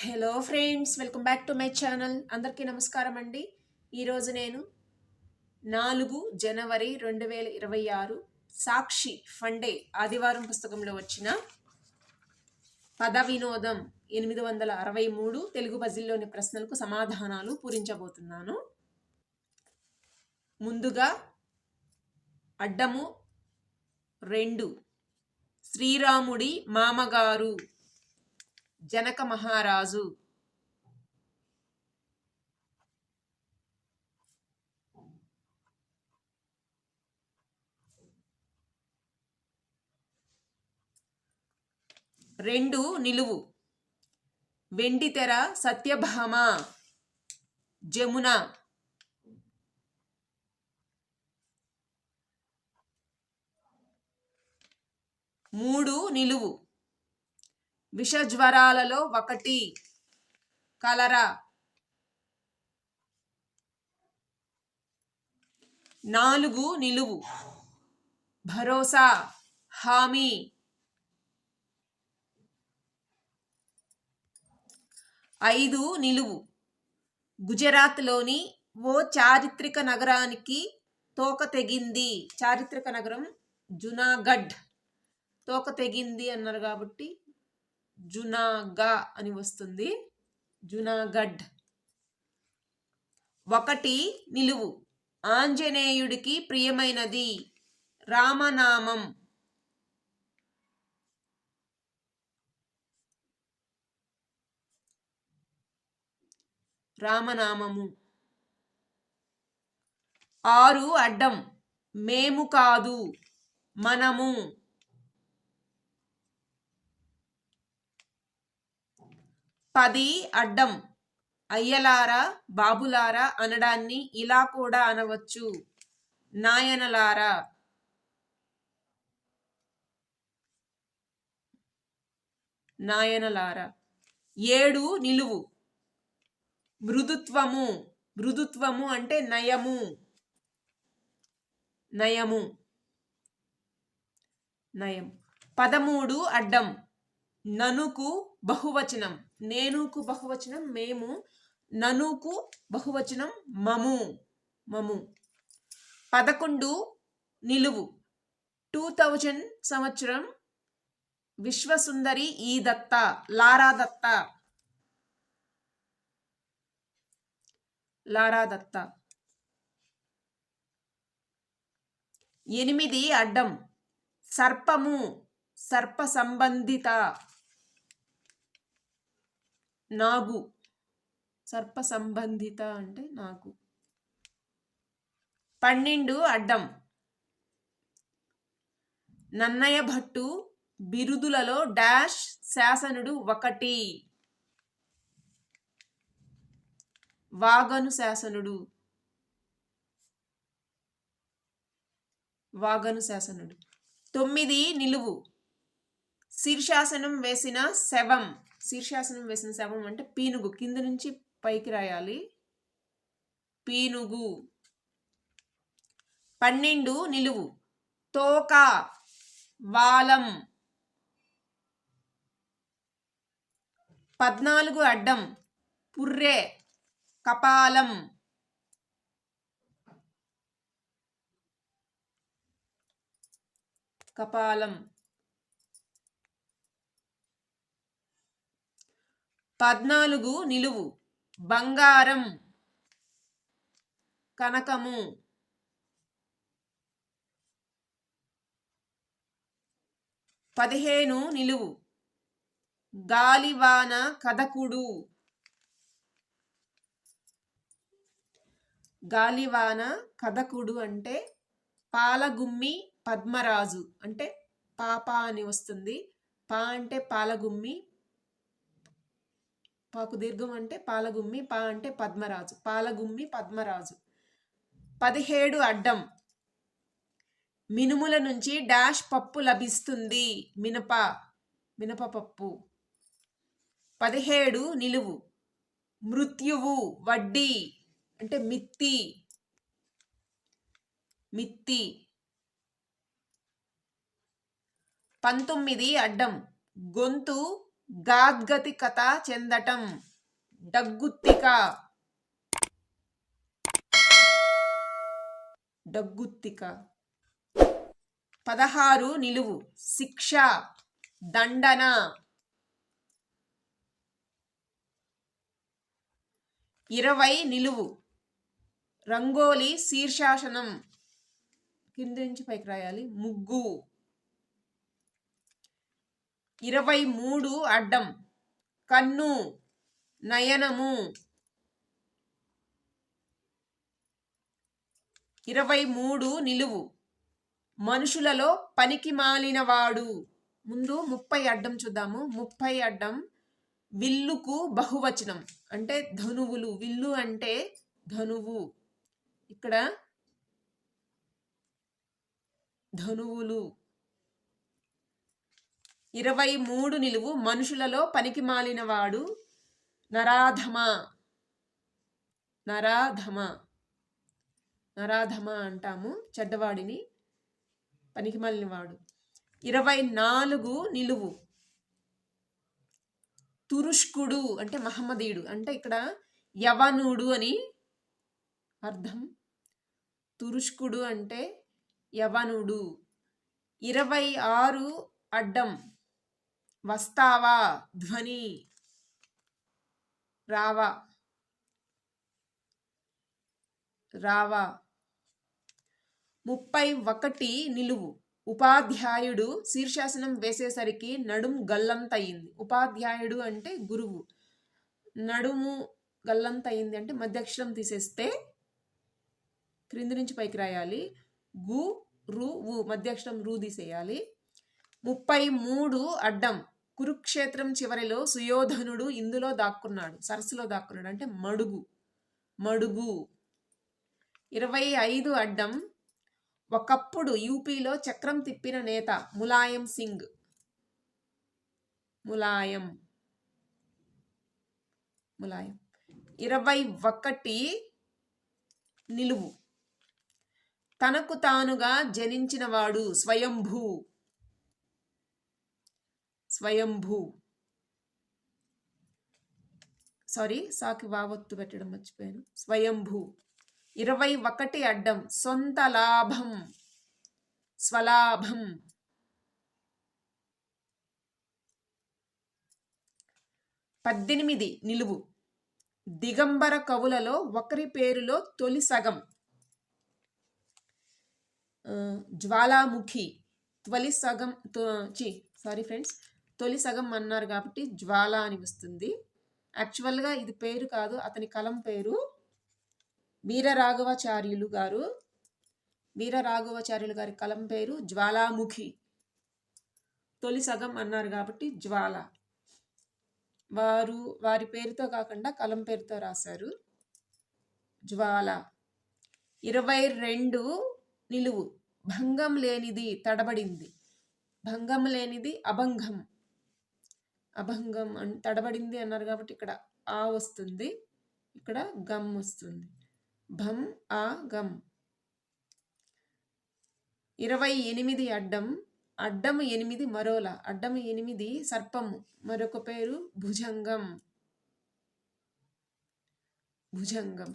Hello friends welcome back to my channel. అందరికీ నమస్కారం అండి. ఈరోజు నేను నాలుగు జనవరి రెండు వేల ఇరవై ఆరు సాక్షి ఫండే ఆదివారం పుస్తకంలో వచ్చిన పద వినోదం ఎనిమిది వందల అరవై మూడు తెలుగు పజిల్లోని ప్రశ్నలకు సమాధానాలు పూరించబోతున్నాను. ముందుగా అడ్డము రెండు. శ్రీరాముడి మామగారు జనక మహారాజు. రెండు నిలువు. వెండితెర సత్యభామ. జమున. మూడు నిలువు. విషజ్వరాలలో ఒకటి. కలరా. నాలుగు నిలువు. భరోసా. హామీ. ఐదు నిలువు. గుజరాత్లోని ఓ చారిత్రక నగరానికి తోక తెగింది. చారిత్రక నగరం జునాగఢ్. తోక తెగింది అన్నారు కాబట్టి జునాగా అని వస్తుంది. జునాగఢ్. ఒకటి నిలువు. ఆంజనేయుడికి ప్రియమైనది రామనామం. రామనామము. ఆరు అడ్డం. మేము కాదు. మనము. పది అడ్డం. అయ్యలారా బాబులారా అనడాన్ని ఇలా కూడా అనవచ్చు. నాయనలారా. నాయనలారా. ఏడు నిలువు. మృదుత్వము. మృదుత్వము అంటే నయము. నయము. నయం. పదమూడు అడ్డం. ననుకు బహువచనం నేనుకు బహువచనం మేము ననుకు బహువచనం మము మము. పదకొండు నిలువు. టూ థౌజండ్ సంవత్సరం విశ్వసుందరి ఈ దత్త లారా దత్త. లారా దత్త. ఎనిమిది అడ్డం. సర్పము. సర్ప సంబంధిత నాగు. సర్ప సంబంధిత అంటే నాగు. పన్నెండు అడ్డం. నన్నయ్య భట్టు బిరుదులలో డాష్ శాసనుడు ఒకటి. వాగను శాసనుడు. వాగను శాసనుడు. తొమ్మిది నిలువు. శీర్షాసనం వేసిన శవం. శీర్షాసనం వేసిన శవం అంటే పీనుగు. కింద నుంచి పైకి రాయాలి. పీనుగు. పన్నెండు నిలువు. తోక. వాలం. పద్నాలుగు అడ్డం. పుర్రె. కపాలం. కపాలం. పద్నాలుగు నిలువు. బంగారం కనకము. పదిహేను నిలువు. గాలివాన కథకుడు. గాలివాన కథకుడు అంటే పాలగుమ్మి పద్మరాజు. అంటే పాప అని వస్తుంది. పా అంటే పాలగుమ్మి పాకు దీర్ఘం అంటే పాలగుమ్మి పా అంటే పద్మరాజు పాలగుమ్మి పద్మరాజు. పదిహేడు అడ్డం. మినుముల నుంచి డాష్ పప్పు లభిస్తుంది. మినప మినప పప్పు. పదిహేడు నిలువు. మృత్యువు వడ్డీ అంటే మిత్తి. మిత్తి. పంతొమ్మిది అడ్డం. గొంతు గాద్గతి కథ చెందటం. డగ్గుత్తిక. డగ్గుత్తిక. పదహారు నిలువు. శిక్ష. దండన. ఇరవై నిలువు. రంగోలి శీర్షాసనం. కింద నుంచి పైకి రాయాలి. ముగ్గు. ఇరవై మూడు అడ్డం. కన్ను నయనము. ఇరవై మూడు నిలువు. మనుషులలో పనికి మాలినవాడు. ముందు ముప్పై అడ్డం చూద్దాము. ముప్పై అడ్డం విల్లుకు బహువచనం. అంటే ధనువులు. విల్లు అంటే ధనువు. ఇక్కడ ధనువులు. ఇరవై మూడు నిలువు మనుషులలో పనికి మాలినవాడు నరాధమ. నరాధమ. నరాధమ అంటాము చెడ్డవాడిని పనికి మాలినవాడు ఇరవై నాలుగు నిలువు. తురుష్కుడు అంటే మహమ్మదీయుడు. అంటే ఇక్కడ యవనుడు అని అర్థం. తురుష్కుడు అంటే యవనుడు. ఇరవై ఆరు అడ్డం. వస్తావా? ధ్వని. రావా. రావా. ముప్పై ఒకటి నిలువు. ఉపాధ్యాయుడు శీర్షాసనం వేసేసరికి నడుం గల్లంతయింది. ఉపాధ్యాయుడు అంటే గురువు. నడుము గల్లంతయింది అంటే మధ్యక్షరం తీసేస్తే క్రింది నుంచి పైకి రాయాలి. గు రు వు మధ్యక్షరం రూ తీసేయాలి. ముప్పై మూడు అడ్డం కురుక్షేత్రం చివరిలో సుయోధనుడు ఇందులో దాక్కున్నాడు. సరస్సులో దాక్కున్నాడు. అంటే మడుగు. మడుగు. ఇరవై ఐదు అడ్డం ఒకప్పుడు యూపీలో చక్రం తిప్పిన నేత ములాయం సింగ్. ములాయం. ములాయం. ఇరవై ఒకటి నిలువు. తనకు తానుగా జనించినవాడు స్వయంభూ. స్వయంభూ. సారీ సాకి వావత్తు పెట్టడం మర్చిపోయాను. స్వయంభూ. ఇరవై ఒకటి అడ్డం. సొంత లాభం. స్వలాభం. పద్దెనిమిది నిలువు. దిగంబర కవులలో ఒకరి పేరులో తొలి సగం. జ్వాలాముఖి. తొలి సగం చి సారీ ఫ్రెండ్స్ తొలి సగం అన్నారు కాబట్టి జ్వాల అని వస్తుంది. యాక్చువల్గా ఇది పేరు కాదు అతని కలం పేరు వీరరాఘవాచార్యులు గారు. వీరరాఘవాచార్యులు గారి కలం పేరు జ్వాలాముఖి. తొలి సగం అన్నారు కాబట్టి జ్వాల. వారు వారి పేరుతో కాకుండా కలం పేరుతో రాశారు. జ్వాల. ఇరవై రెండు నిలువు. భంగం లేనిది తడబడింది. భంగం లేనిది అభంగం. అభంగం అన్ తడబడింది అన్నారు కాబట్టి ఇక్కడ ఆ వస్తుంది. ఇక్కడ గమ్ వస్తుంది. భం ఆ గమ్. ఇరవై ఎనిమిది అడ్డం. అడ్డము ఎనిమిది మరోల. అడ్డము ఎనిమిది సర్పము. మరొక పేరు భుజంగం. భుజంగం.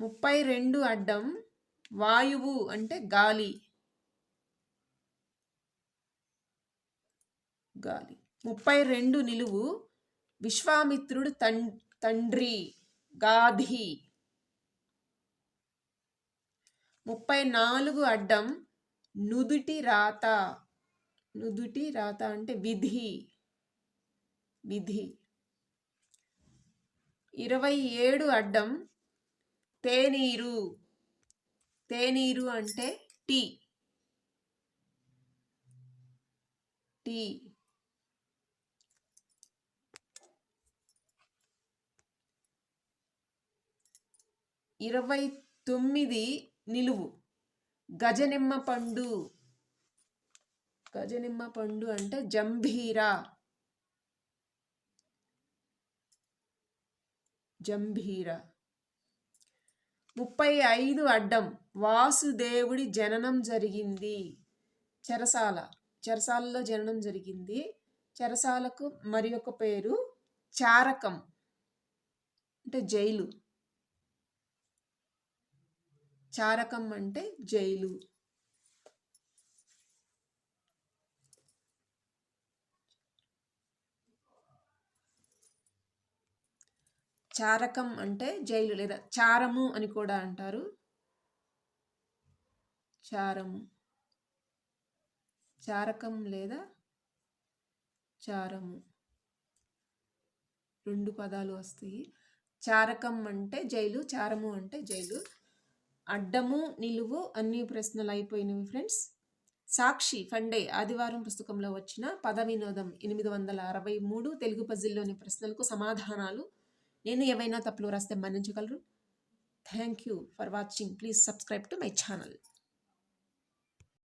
ముప్పై రెండు అడ్డం. వాయువు అంటే గాలి. గాలి. ముప్పై రెండు నిలువు విశ్వామిత్రుడు తండ్రి గాధి. ముప్పై నాలుగు అడ్డం నుదుటి రాత. నుదుటి రాత అంటే విధి. విధి. ఇరవై ఏడు అడ్డం తేనీరు. తేనీరు అంటే టీ. టీ. ఇరవై తొమ్మిది నిలువు. గజనిమ్మ పండు. గజనిమ్మ పండు అంటే జంభీరా. జంభీరా. ముప్పై ఐదు అడ్డం. వాసుదేవుడి జననం జరిగింది. చెరసాల. చెరసాలలో జననం జరిగింది. చెరసాలకు మరి ఒక పేరు చారకం. అంటే జైలు. చారకం అంటే జైలు. చారకం అంటే జైలు లేదా చారము అని కూడా అంటారు. చారము. చారకం లేదా చారము. రెండు పదాలు వస్తాయి. చారకం అంటే జైలు చారము అంటే జైలు. అడ్డము నిలువు అన్ని ప్రశ్నలు అయిపోయినవి ఫ్రెండ్స్. సాక్షి ఫండే ఆదివారం పుస్తకంలో వచ్చిన పద వినోదం ఎనిమిది వందల అరవై మూడు తెలుగు పజిల్లోని ప్రశ్నలకు సమాధానాలు. నేను ఏవైనా తప్పులు రాస్తే మన్నించగలరు? Thank you for watching please subscribe to my channel